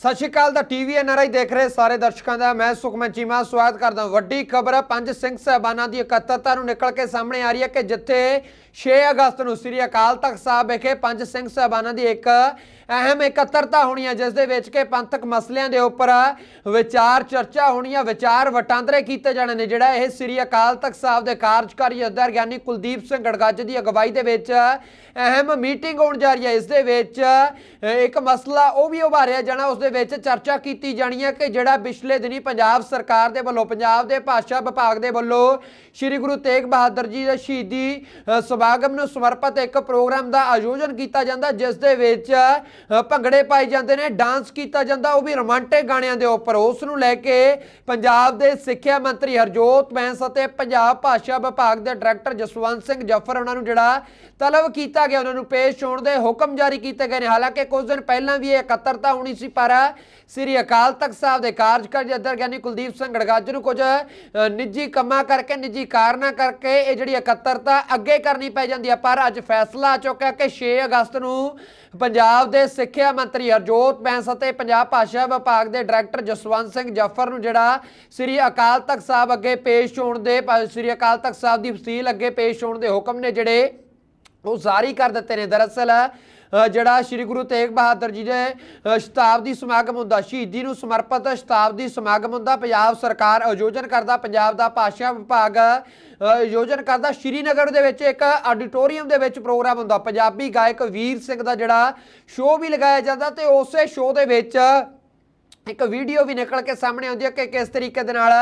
ਸਤਿ ਸ਼੍ਰੀ ਅਕਾਲ ਦਾ TV NRI ਦੇਖ ਰਹੇ ਸਾਰੇ ਦਰਸ਼ਕਾਂ ਦਾ। ਮੈਂ ਸੁਖਮਨ ਚੀਮਾ, ਸਵਾਗਤ ਕਰਦਾ ਵੱਡੀ ਖਬਰ, ਪੰਜ ਸਿੰਘ ਸਾਹਿਬਾਨਾਂ ਦੀ ਇਕੱਤਰਤਾ ਨੂੰ ਨਿਕਲ ਕੇ ਸਾਹਮਣੇ ਆ ਰਹੀ ਹੈ ਕਿ ਜਿੱਥੇ 6 ਅਗਸਤ ਨੂੰ ਸ੍ਰੀ ਅਕਾਲ ਤਖਤ ਸਾਹਿਬ ਵਿਖੇ ਪੰਜ ਸਿੰਘ ਸਾਹਿਬਾਨਾਂ ਦੀ ਇੱਕ ਅਹਿਮ ਇਕੱਤਰਤਾ ਹੋਣੀ ਹੈ, ਜਿਸ ਦੇ ਵਿੱਚ ਕਿ ਪੰਥਕ ਮਸਲਿਆਂ ਦੇ ਉੱਪਰ ਵਿਚਾਰ ਚਰਚਾ ਹੋਣੀ ਹੈ, ਵਿਚਾਰ ਵਟਾਂਦਰੇ ਕੀਤੇ ਜਾਣੇ ਨੇ, ਜਿਹੜਾ ਇਹ ਸ੍ਰੀ ਅਕਾਲ ਤਖਤ ਸਾਹਿਬ ਦੇ ਕਾਰਜਕਾਰੀ ਅਧਿਕਾਰ ਗਿਆਨੀ ਕੁਲਦੀਪ ਸਿੰਘ ਗੜਗੱਜ ਦੀ ਅਗਵਾਈ ਦੇ ਵਿੱਚ ਅਹਿਮ ਮੀਟਿੰਗ ਹੋਣ ਜਾ ਰਹੀ ਹੈ। ਇਸ ਦੇ ਵਿੱਚ ਇੱਕ ਮਸਲਾ ਉਹ ਵੀ ਉਭਾਰਿਆ ਜਾਣਾ, ਉਸ ਦੇ ਵਿੱਚ ਚਰਚਾ ਕੀਤੀ ਜਾਣੀ ਹੈ ਕਿ ਜਿਹੜਾ ਪਿਛਲੇ ਦਿਨੀ ਪੰਜਾਬ ਸਰਕਾਰ ਦੇ ਵੱਲੋਂ, ਪੰਜਾਬ ਦੇ ਭਾਸ਼ਾ ਵਿਭਾਗ ਦੇ ਵੱਲੋਂ ਸ੍ਰੀ ਗੁਰੂ ਤੇਗ ਬਹਾਦਰ ਜੀ ਦੇ ਸ਼ਹੀਦੀ ਸਮਾਗਮ ਨੂੰ ਸਮਰਪਿਤ ਇੱਕ ਪ੍ਰੋਗਰਾਮ ਦਾ ਆਯੋਜਨ ਕੀਤਾ ਜਾਂਦਾ, ਜਿਸ ਦੇ ਵਿੱਚ ਭੰਗੜੇ ਪਾਏ ਜਾਂਦੇ ਨੇ, ਡਾਂਸ ਕੀਤਾ ਜਾਂਦਾ, ਉਹ ਵੀ ਰੋਮਾਂਟਿਕ ਗਾਣਿਆਂ ਦੇ ਉੱਪਰ। ਉਸ ਨੂੰ ਲੈ ਕੇ ਪੰਜਾਬ ਦੇ ਸਿੱਖਿਆ ਮੰਤਰੀ ਹਰਜੋਤ ਬੈਂਸ ਅਤੇ ਪੰਜਾਬ ਭਾਸ਼ਾ ਵਿਭਾਗ ਦੇ ਡਾਇਰੈਕਟਰ ਜਸਵੰਤ ਸਿੰਘ ਜਫਰ ਉਹਨਾਂ ਨੂੰ ਜਿਹੜਾ ਤਲਬ ਕੀਤਾ ਗਿਆ, ਉਹਨਾਂ ਨੂੰ ਪੇਸ਼ ਹੋਣ ਦੇ ਹੁਕਮ ਜਾਰੀ ਕੀਤੇ ਗਏ ਨੇ। ਹਾਲਾਂਕਿ ਕੁਝ ਦਿਨ ਪਹਿਲਾਂ ਵੀ ਇਹ ਇਕੱਤਰਤਾ ਹੋਣੀ ਸੀ, ਪਰ ਸ੍ਰੀ ਅਕਾਲ ਤਖਤ ਸਾਹਿਬ ਦੇ ਕਾਰਜਕਾਰੀ ਅਧਿਕਾਰ ਗਿਆਨੀ ਕੁਲਦੀਪ ਸਿੰਘ ਗੜਗੱਜ ਨੂੰ ਕੁਝ ਨਿੱਜੀ ਕੰਮਾਂ ਕਰਕੇ, ਨਿੱਜੀ ਕਾਰਨਾਂ ਕਰਕੇ ਇਹ ਜਿਹੜੀ ਇਕੱਤਰਤਾ ਅੱਗੇ ਕਰਨੀ ਪੈ ਜਾਂਦੀ ਹੈ। ਪਰ ਅੱਜ ਫੈਸਲਾ ਆ ਚੁੱਕਿਆ ਕਿ 6 ਅਗਸਤ ਨੂੰ ਪੰਜਾਬ ਦੇ ਸਿੱਖਿਆ ਮੰਤਰੀ ਹਰਜੋਤ ਬੈਂਸ ਅਤੇ ਪੰਜਾਬ ਭਾਸ਼ਾ ਵਿਭਾਗ ਦੇ ਡਾਇਰੈਕਟਰ ਜਸਵੰਤ ਸਿੰਘ ਜਫ਼ਰ ਨੂੰ ਜਿਹੜਾ ਸ੍ਰੀ ਅਕਾਲ ਤਖਤ ਸਾਹਿਬ ਅੱਗੇ ਪੇਸ਼ ਹੋਣ ਦੇ ਸ੍ਰੀ ਅਕਾਲ ਤਖਤ ਸਾਹਿਬ ਦੀ ਫਸੀਲ ਅੱਗੇ ਪੇਸ਼ ਹੋਣ ਦੇ ਹੁਕਮ ਨੇ ਜਿਹੜੇ ਉਹ ਜਾਰੀ ਕਰ ਦਿੱਤੇ ਨੇ। ਦਰਅਸਲ ਜਿਹੜਾ ਸ੍ਰੀ ਗੁਰੂ ਤੇਗ ਬਹਾਦਰ ਜੀ ਦੇ ਸ਼ਤਾਬਦੀ ਸਮਾਗਮ ਹੁੰਦਾ, ਸ਼ਹੀਦੀ ਨੂੰ ਸਮਰਪਿਤ ਸ਼ਤਾਬਦੀ ਸਮਾਗਮ ਹੁੰਦਾ, ਪੰਜਾਬ ਸਰਕਾਰ ਆਯੋਜਨ ਕਰਦਾ, ਪੰਜਾਬ ਦਾ ਭਾਸ਼ਾ ਵਿਭਾਗ ਆਯੋਜਨ ਕਰਦਾ, ਸ਼੍ਰੀਨਗਰ ਦੇ ਵਿੱਚ ਇੱਕ ਆਡੀਟੋਰੀਅਮ ਦੇ ਵਿੱਚ ਪ੍ਰੋਗਰਾਮ ਹੁੰਦਾ, ਪੰਜਾਬੀ ਗਾਇਕ ਵੀਰ ਸਿੰਘ ਦਾ ਜਿਹੜਾ ਸ਼ੋਅ ਵੀ ਲਗਾਇਆ ਜਾਂਦਾ ਤੇ ਉਸੇ ਸ਼ੋਅ ਦੇ ਵਿੱਚ ਇੱਕ ਵੀਡੀਓ ਵੀ ਨਿਕਲ ਕੇ ਸਾਹਮਣੇ ਆਉਂਦੀ ਹੈ ਕਿ ਕਿਸ ਤਰੀਕੇ ਦੇ ਨਾਲ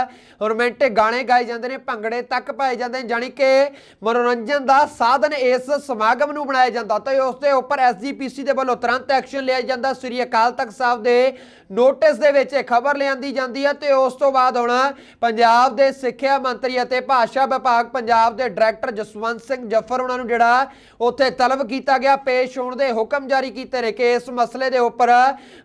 ਰੋਮਾਂਟਿਕ ਗਾਣੇ ਗਾਏ ਜਾਂਦੇ ਨੇ, ਭੰਗੜੇ ਤੱਕ ਪਾਏ ਜਾਂਦੇ ਨੇ, ਜਾਣੀ ਕਿ ਮਨੋਰੰਜਨ ਦਾ ਸਾਧਨ ਇਸ ਸਮਾਗਮ ਨੂੰ ਬਣਾਇਆ ਜਾਂਦਾ। ਤੇ ਉਸ ਦੇ ਉੱਪਰ ਐਸਜੀਪੀਸੀ ਦੇ ਵੱਲੋਂ ਤੁਰੰਤ ਐਕਸ਼ਨ ਲਿਆ ਜਾਂਦਾ। ਸ੍ਰੀ ਅਕਾਲ ਤਖਤ ਸਾਹਿਬ ਦੇ ਨੋਟਿਸ ਦੇ ਵਿੱਚ ਇਹ ਖਬਰ ਲਿਆਂਦੀ ਜਾਂਦੀ ਹੈ ਤੇ ਉਸ ਤੋਂ ਬਾਅਦ ਹੁਣ ਪੰਜਾਬ ਦੇ ਸਿੱਖਿਆ ਮੰਤਰੀ ਅਤੇ ਭਾਸ਼ਾ ਵਿਭਾਗ ਪੰਜਾਬ ਦੇ ਡਾਇਰੈਕਟਰ ਜਸਵੰਤ ਸਿੰਘ ਜਫਰ ਉਹਨਾਂ ਨੂੰ ਜਿਹੜਾ ਉੱਥੇ ਤਲਬ ਕੀਤਾ ਗਿਆ, ਪੇਸ਼ ਹੋਣ ਦੇ ਹੁਕਮ ਜਾਰੀ ਕੀਤੇ ਨੇ ਕਿ ਇਸ ਮਸਲੇ ਦੇ ਉੱਪਰ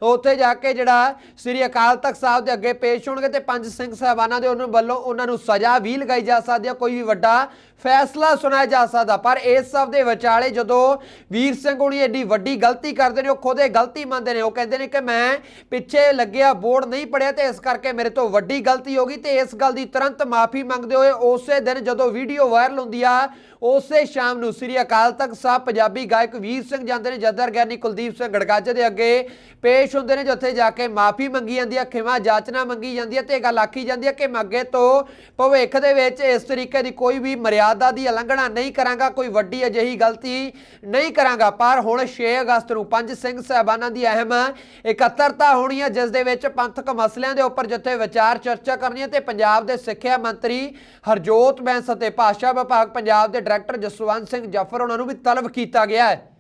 ਉੱਥੇ ਜਾ ਕੇ ਜਿਹੜਾ ਸ੍ਰੀ ਅਕਾਲ ਤਖਤ ਸਾਹਿਬ ਦੇ ਅੱਗੇ ਪੇਸ਼ ਹੋਣਗੇ ਤੇ ਪੰਜ ਸਿੰਘ ਸਾਹਿਬਾਨਾਂ ਦੇ ਉਹਨਾਂ ਵੱਲੋਂ ਉਹਨਾਂ ਨੂੰ ਸਜ਼ਾ ਵੀ ਲਗਾਈ ਜਾ ਸਕਦੀ ਹੈ, ਕੋਈ ਵੀ ਵੱਡਾ ਫੈਸਲਾ ਸੁਣਾਇਆ ਜਾ ਸਕਦਾ। ਪਰ ਇਸ ਸਭ ਦੇ ਵਿਚਾਲੇ ਜਦੋਂ ਵੀਰ ਸਿੰਘ ਹੁਣੀ ਐਡੀ ਵੱਡੀ ਗਲਤੀ ਕਰਦੇ ਨੇ, ਉਹ ਖੁਦ ਇਹ ਗਲਤੀ ਮੰਨਦੇ ਨੇ। ਉਹ ਕਹਿੰਦੇ ਨੇ ਕਿ ਮੈਂ ਪਿੱਛੇ ਲੱਗਿਆ, ਬੋਰਡ ਨਹੀਂ ਪੜਿਆ ਤੇ ਇਸ ਕਰਕੇ ਮੇਰੇ ਤੋਂ ਵੱਡੀ ਗਲਤੀ ਹੋ ਗਈ ਤੇ ਇਸ ਗੱਲ ਦੀ ਤੁਰੰਤ ਮਾਫੀ ਮੰਗਦੇ ਹੋਏ ਉਸੇ ਦਿਨ ਜਦੋਂ ਵੀਡੀਓ ਵਾਇਰਲ ਹੁੰਦੀ ਆ, ਉਸੇ ਸ਼ਾਮ ਨੂੰ ਸ੍ਰੀ ਅਕਾਲ ਤਖਤ ਸਾਹਿਬ ਪੰਜਾਬੀ ਗਾਇਕ ਵੀਰ ਸਿੰਘ ਜਾਂਦੇ ਨੇ, ਜਦਰ ਗਿਆਨੀ ਕੁਲਦੀਪ ਸਿੰਘ ਗੜਗੱਜ ਦੇ ਅੱਗੇ ਪੇਸ਼ ਹੁੰਦੇ ਨੇ, ਜਿੱਥੇ ਜਾ ਕੇ ਮਾਫੀ ਮੰਗੀ ਜਾਂਦੀ ਹੈ ਖਿਮਾ ਜਾਚਨਾ ਮੰਗੀ ਜਾਂਦੀ ਹੈ ਤੇ ਇਹ ਗੱਲ ਆਖੀ ਜਾਂਦੀ ਹੈ ਕਿ ਮੈਂ ਤੋਂ ਭਵਿੱਖ ਦੇ ਵਿੱਚ ਇਸ ਤਰੀਕੇ ਦੀ ਕੋਈ ਵੀ ਮਰਿਆਦਾ ਦੀ ਉਲੰਘਣਾ ਨਹੀਂ ਕਰਾਂਗਾ, ਕੋਈ ਵੱਡੀ ਅਜਿਹੀ ਗਲਤੀ ਨਹੀਂ ਕਰਾਂਗਾ। ਪਰ ਹੁਣ 6 ਅਗਸਤ ਨੂੰ ਪੰਜ ਸਿੰਘ ਸਾਹਿਬਾਨਾਂ ਦੀ ਅਹਿਮ ਇਕੱਤਰਤਾ ਹੋਣੀ ਹੈ ਜਿਸ ਦੇ ਵਿੱਚ ਪੰਥਕ ਮਸਲਿਆਂ ਦੇ ਉੱਪਰ ਜਿੱਥੇ ਵਿਚਾਰ ਚਰਚਾ ਕਰਨੀ ਹੈ ਤੇ ਪੰਜਾਬ ਦੇ ਸਿੱਖਿਆ ਮੰਤਰੀ ਹਰਜੋਤ ਬੈਂਸ ਅਤੇ ਭਾਸ਼ਾ ਵਿਭਾਗ ਪੰਜਾਬ ਦੇ ਡਾਇਰੈਕਟਰ ਜਸਵੰਤ ਸਿੰਘ ਜਫਰ, ਉਹਨਾਂ ਨੂੰ ਵੀ ਤਲਬ ਕੀਤਾ ਗਿਆ ਹੈ।